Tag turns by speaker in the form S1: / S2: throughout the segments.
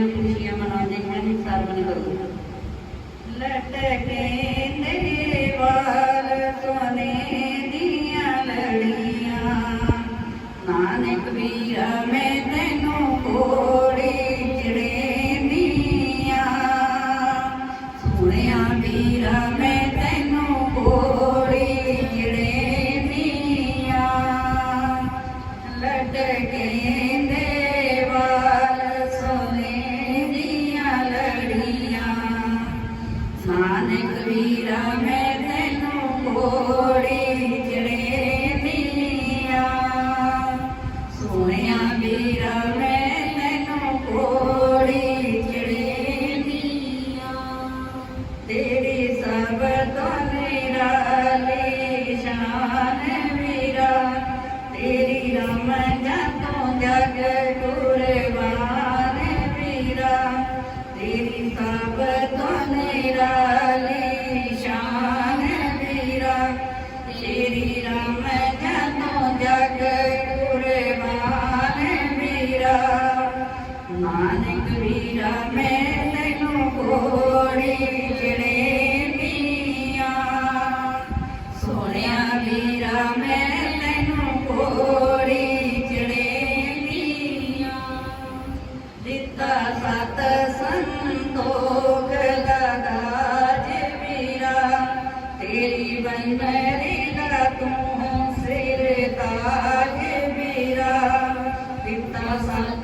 S1: ਦੀਆਂ ਖੁਸ਼ੀਆਂ ਮਨਾਉਂਦੇ ਹਨ ਸਰਵਨ ਕਰੋ ਲਟਕੇ ਦੇਵਾਲ ਸੋਨੇ ਦੀਆਂ ਲੜੀਆਂ ਨਾਨਕ ਵੀਰਾ, ਮੈਂ ਤੈਨੂੰ ਕੋੜੀ ਚਿੜੇ ਦੀਆਂ ਸੋਹਣਿਆ ਵੀਰਾ, ਮੈਂ ਤੈਨੂੰ ਕੋੜੀ ਚਿੜੇ ਦੀਆਂ ਲਟਕੇ ਨਾਨਕ ਵੀਰਾ ਮੈਂ ਤੈਨੂੰ ਕੋੜੀ ਚੜੇ ਮਿਲਿਆ ਸੋਹਣਿਆ ਵੀਰਾ ਮੈਂ ਤੈਨੂੰ ਕੋੜੀ ਚੜੇ ਮਿਲਿਆ ਤੇਰੀ ਸਭ ਤੋਂ ਨਿਰਾਲੀ ਸ਼ਾਨ ਵੀਰਾ, ਤੇਰੀ ਰਮਨ ਤੋਂ ਜਗ ਗੁਰੂ ਨਾਨਕ ਵੀਰਾ ਮੈਂ ਤੈਨੂੰ ਕੋੜੀ ਜਿਹੜੇ ਪੀਆ ਸੋਹਣਿਆ ਵੀਰਾ ਮੈਂ ਤੈਨੂੰ ਕੋੜੀ ਜਿਹੜੇ ਪੀਆ ਦਿੱਤਾ ਸਤ ਸੰਤੋਖ ਲਗਾ ਜੇ ਵੀਰਾ ਤੇਰੀ ਬੰਦਰੀ ਦਾ ਤੂੰ ਸਿਰ ਤਾਜ ਵੀਰਾ ਦਿੱਤਾ ਸਤ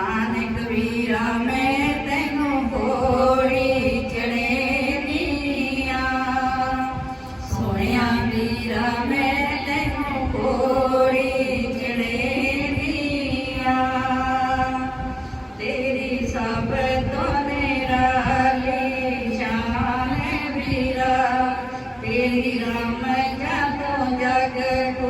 S1: ਨਾਨਕ ਵੀਰਾ, ਮੈਂ ਤੈਨੂੰ ਕੋੜੀ ਚੜੇ ਨੀਆਂ ਸੋਹਣਿਆ ਵੀਰਾ, ਮੈਂ ਤੈਨੂੰ ਕੋੜੀ ਚੜੇ ਨੀਆਂ ਤੇਰੀ ਸਭ ਤੋਂ ਨਿਰਾਲੀ ਸ਼ਾਨ ਵੀਰਾ, ਤੇਰੀ ਰਾਮ ਜਦੋਂ ਜਗ ਕੁਰਬਾਨ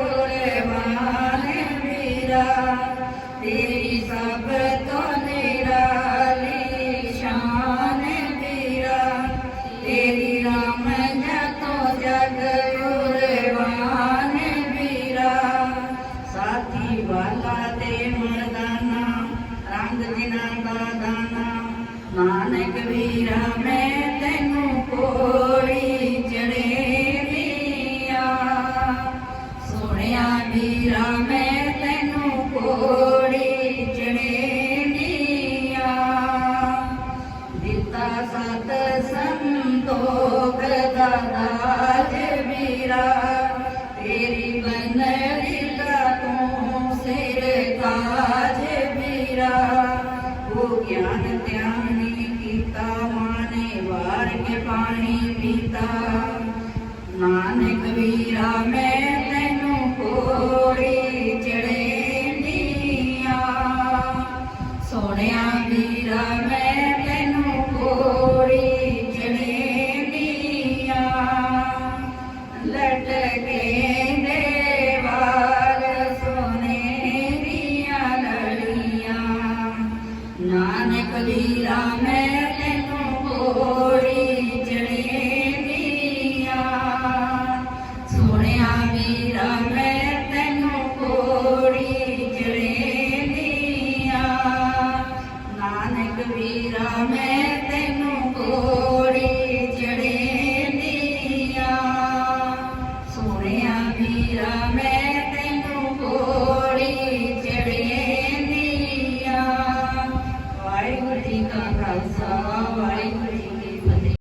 S1: ਨਾਨਕ ਵੀਰਾ, ਮੈਂ ਤੈਨੂੰ ਕੋੜੀ ਚੜੇ ਦੀਆਂ ਸੋਹਣਿਆ ਵੀਰਾ, ਮੈਂ ਤੈਨੂੰ ਕੋੜੀ ਚੜੇ ਦੀਆਂ ਦਿੱਤਾ ਸਤ ਸੰਤੋਖ ਦਾ ਦਾਜ ਵੀਰਾ, ਤੇਰੀ ਬੰਨੜੀ ਦਾ ਤੂੰ ਸਿਰ ਤਾਜ ਕੀਤਾ। ਨਾਨਕ ਵੀਰਾ, ਮੈਂ ਤੈਨੂੰ ਕੋੜੀ ਚੜੇਂਦੀਆਂ ਸੋਹਣਿਆ ਵੀਰਾ, ਮੈਂ ਤੈਨੂੰ ਕੋੜੀ ਚੜੇਂਦੀਆਂ ਲਟਕੇ ਦੇਵਾਲ ਸੋਨੇ ਦੀਆਂ ਲੜੀਆਂ। ਨਾਨਕ ਵੀਰਾ, ਮੈਂ ਤੈਨੂੰ ਕੋੜੀ